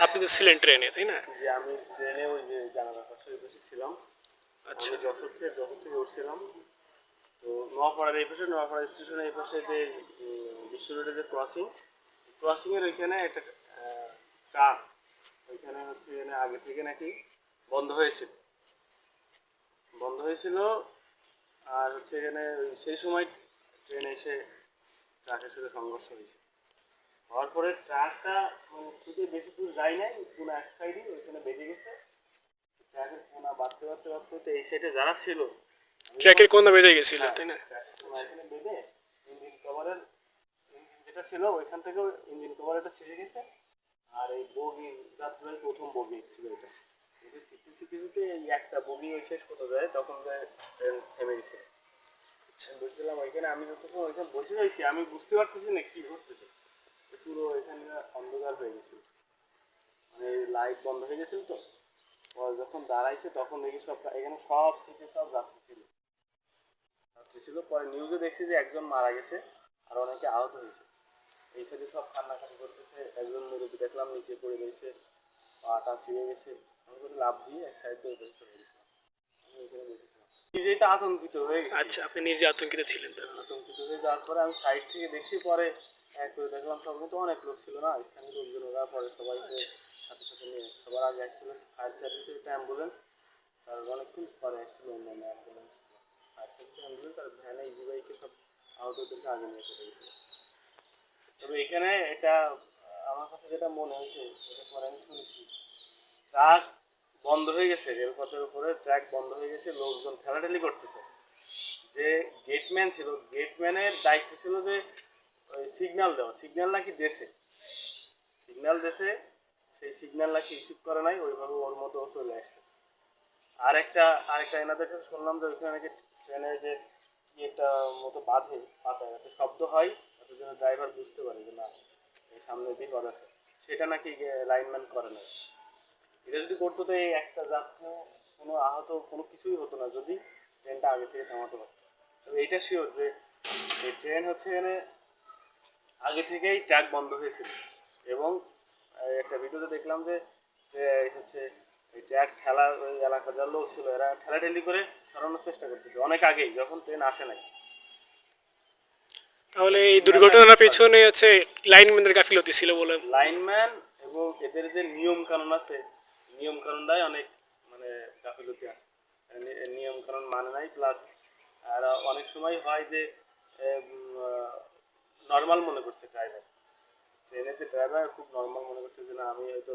আপনি তো ছিলেন ট্রেনে তাই না? যে আমি ট্রেনে ওই যে জানালার পাশে পাশে ছিলাম। আচ্ছা। যশোর থেকে যশোর থেকে উঠছিলাম। তো নোয়াপাড়ার এই পাশে নোয়াপাড়া স্টেশনের এই পাশে যে বিশ্ব রোডের যে ক্রসিং ক্রসিংয়ের ওইখানে একটা ট্রাক ওইখানে হচ্ছে আগে থেকে নাকি বন্ধ হয়েছিল। বন্ধ হয়েছিল আর হচ্ছে এখানে সেই সময় ট্রেন এসে ট্রাকের সাথে সংঘর্ষ হয়েছে। হওয়ার পরে ট্রাকটা মানে বেশি দূর যায় নাই কোনো এক সাইডই ওইখানে বেঁধে গেছে। ট্রাকের কোনা বাড়তে বাড়তে বাড়তে এই সাইডে যারা ছিল ট্র্যাকের কোন বেজে গেছিল তাই না? ট্রাকের বেঁধে ইঞ্জিন কভারের ইঞ্জিন যেটা ছিল ওইখান থেকে ইঞ্জিন কভারটা ছিঁড়ে গেছে। আর এই বগি যাত্রায় প্রথম বগি ছিল এটা। সিটি সিটি সিটি এই একটা বগি ওই শেষ করতে যায় তখন ট্রেন থেমে গেছে। আমি বুঝছিলাম ওইখানে আমি যতক্ষণ ওইখানে বসে রয়েছি আমি বুঝতে পারতেছি না কি ঘটতেছে। পুরো এখানে অন্ধকার হয়ে গেছিল। মানে লাইট বন্ধ হয়ে গেছিল তো। যখন দাঁড়াইছে তখন দেখি সব এখানে সব সিটে সব যাত্রী ছিল। যাত্রী ছিল। পরে নিউজে দেখছি যে একজন মারা গেছে আর অনেকে আহত হয়েছে। এই সাইডে সব কান্নাকাটি করতেছে। একজন মুরব্বী দেখলাম নিচে পড়ে রয়েছে পাটা ছিঁড়ে গেছে। আমি করে লাভ দিয়ে এক সাইড দিয়ে চলে গেছিলাম আমি ওইখানে বসেছিলাম। নিজেই তো আতঙ্কিত হয়ে গেছি। আচ্ছা আপনি নিজে আতঙ্কিত ছিলেন আতঙ্কিত হয়ে যাওয়ার পরে আমি সাইড থেকে দেখছি পরে এক করে দেখলাম সব কিন্তু অনেক লোক ছিল না স্থানীয় লোকজন ওরা পরে সবাইকে সাথে সাথে নিয়ে সবার আগে আসছিল ফায়ার সার্ভিসের একটা অ্যাম্বুলেন্স তার অনেকক্ষণ পরে আসছিল অন্যান্য অ্যাম্বুলেন্স ফায়ার সার্ভিসের অ্যাম্বুলেন্স আর ভ্যানে ইজি বাইকে সব আহতদেরকে আগে নিয়ে চলে গেছিল। তবে এখানে এটা আমার কাছে যেটা মনে হয়েছে যেটা পরে আমি শুনেছি ট্রাক বন্ধ হয়ে গেছে রেলপথের উপরে ট্র্যাক বন্ধ হয়ে গেছে লোকজন ঠেলাঠেলি করতেছে। যে গেটম্যান ছিল গেটম্যানের দায়িত্ব ছিল যে ওই সিগন্যাল দেওয়া সিগন্যাল নাকি দেশে সিগন্যাল দেশে সেই সিগন্যাল নাকি রিসিভ করে নাই, ওইভাবে ওর মতো চলে আসছে। আর একটা আরেকটা এনাদের কাছে শুনলাম যে ওইখানে নাকি ট্রেনের যে কি একটা মতো বাঁধে পাতায় যাতে শব্দ হয় যাতে যেন ড্রাইভার বুঝতে পারে যে না, এই সামনে বিপদ আছে সেটা নাকি লাইনম্যান করে না এটা যদি করতো তো এই একটা যাত্রী, কোনো আহত, কোনো কিছুই হতো না, যদি ট্রেনটা আগে থেকে থামাতে পারতো। তবে এইটা শিওর যে এই ট্রেন হচ্ছে এখানে আগে থেকেই ট্র্যাক বন্ধ হয়েছিল। এবং একটা ভিডিওতে দেখলাম যে হচ্ছে এই ট্র্যাক ঠেলা ওই এলাকার যারা লোক ছিল এরা ঠেলাঠেলি করে সরানোর চেষ্টা করতেছে অনেক আগেই যখন ট্রেন আসে নাই। তাহলে এই দুর্ঘটনার পেছনে হচ্ছে লাইনম্যানদের গাফিলতি ছিল বলে। লাইনম্যান এবং এদের যে নিয়ম কানুন আছে নিয়ম কানুনটাই অনেক মানে গাফিলতি আছে। নিয়ম কানুন মানে নাই প্লাস আর অনেক সময় হয় যে নর্মাল মনে করছে ড্রাইভার ট্রেনে যে ড্রাইভার খুব নর্মাল মনে করছে যে না, আমি হয়তো